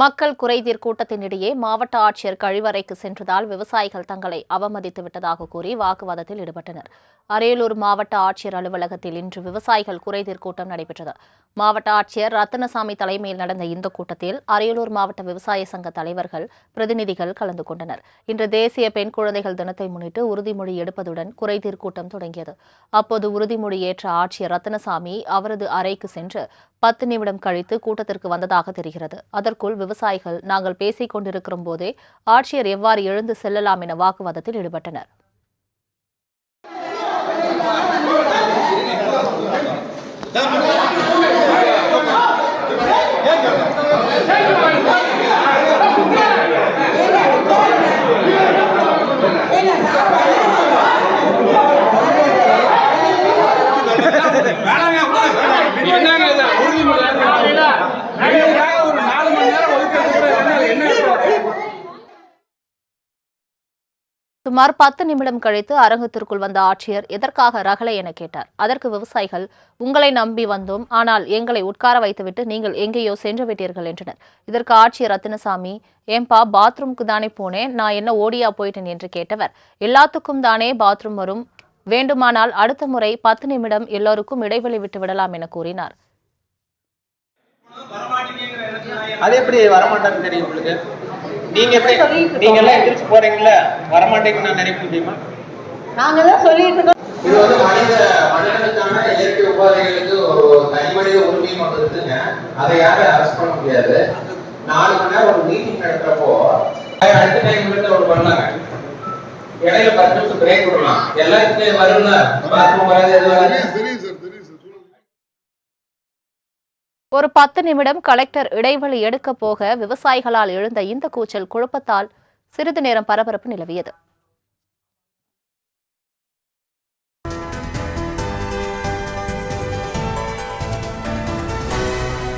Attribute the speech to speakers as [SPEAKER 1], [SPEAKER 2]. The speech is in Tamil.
[SPEAKER 1] மக்கள் குறைதீர் கூட்டத்தினிடையே மாவட்ட ஆட்சியர் கழிவறைக்கு சென்றதால் விவசாயிகள் தங்களை அவமதித்து விட்டதாக கூறி வாக்குவாதத்தில் ஈடுபட்டனர். அரியலூர் மாவட்ட ஆட்சியர் அலுவலகத்தில் இன்று விவசாயிகள் குறைதீர் கூட்டம் நடைபெற்றது. மாவட்ட ஆட்சியர் ரத்தினசாமி தலைமையில் நடந்த இந்த கூட்டத்தில் அரியலூர் மாவட்ட விவசாய சங்க தலைவர்கள் பிரதிநிதிகள் கலந்து கொண்டனர். இன்று தேசிய பெண் குழந்தைகள் தினத்தை முன்னிட்டு உறுதிமொழி எடுப்பதுடன் குறைதீர் கூட்டம் தொடங்கியது. அப்போது உறுதிமொழி ஏற்ற ஆட்சியர் ரத்தினசாமி அவரது அறைக்கு சென்று பத்து நிமிடம் கழித்து கூட்டத்திற்கு வந்ததாக தெரிகிறது. அதற்குள் விவசாயிகள் நாங்கள் பேசிக் கொண்டிருக்கிற போதே ஆட்சியர் எவ்வாறு எழுந்து செல்லலாம் என வாக்குவாதத்தில் ஈடுபட்டனர்.
[SPEAKER 2] என்னங்க இது? உறுதிமொழி காலையில நகைக்காக ஒரு நாலு மணி நேரம் ஒதுக்கிறது கூட இல்லைன்னா அது என்ன அர்த்தம்?
[SPEAKER 1] சுமார் பத்து நிமிடம் கழித்து அரங்கத்திற்குள் வந்த ஆட்சியர் எதற்காக ரகளை என கேட்டார். அதற்கு விவசாயிகள் உங்களை நம்பி வந்தோம் ஆனால் எங்களை உட்கார வைத்துவிட்டு நீங்கள் எங்கேயோ சென்று விட்டீர்கள் என்றனர். இதற்கு ஆட்சியர் ரத்தினசாமி ஏன்பா பாத்ரூம்க்கு தானே போனேன் நான் என்ன ஓடியா போயிட்டேன் என்று கேட்டவர். எல்லாத்துக்கும் தானே பாத்ரூம் வரும் வேண்டுமானால் அடுத்த முறை பத்து நிமிடம் எல்லோருக்கும் இடைவெளி விட்டு விடலாம் என கூறினார்.
[SPEAKER 3] அது எப்படி வரமாட்டேன்னு தெரியும் உங்களுக்கு? நீங்க எப்படி நீங்க எல்லாம் எந்திரிச்சு போறீங்கல்ல? வரமாட்டேங்கன்னு நான் நினைக்க முடியுமா?
[SPEAKER 4] நாங்க தான் சொல்லிட்டு இருக்கோம்.
[SPEAKER 5] இது வந்து மனித மனிதனுக்கான இயற்கை உபாதைகளுக்கு ஒரு தனி மனித உரிமையும் ஒன்று இருக்குங்க அதை யாரும் அரெஸ்ட் பண்ண முடியாது. நாலு மணி நேரம் ஒரு மீட்டிங் நடத்துறப்போ அடுத்த டைம் கிட்ட ஒரு பண்ணாங்க. இடையில பத்து நிமிஷம் பிரேக் விடலாம். எல்லாத்துக்கும் வரும்ல? பாத்ரூம் வராது எது வராது.
[SPEAKER 1] ஒரு பத்து நிமிடம் கலெக்டர் இடைவெளி எடுக்க போக விவசாயிகளால் எழுந்த இந்த கூச்சல் குழப்பத்தால் சிறிது நேரம் பரபரப்பு நிலவியது.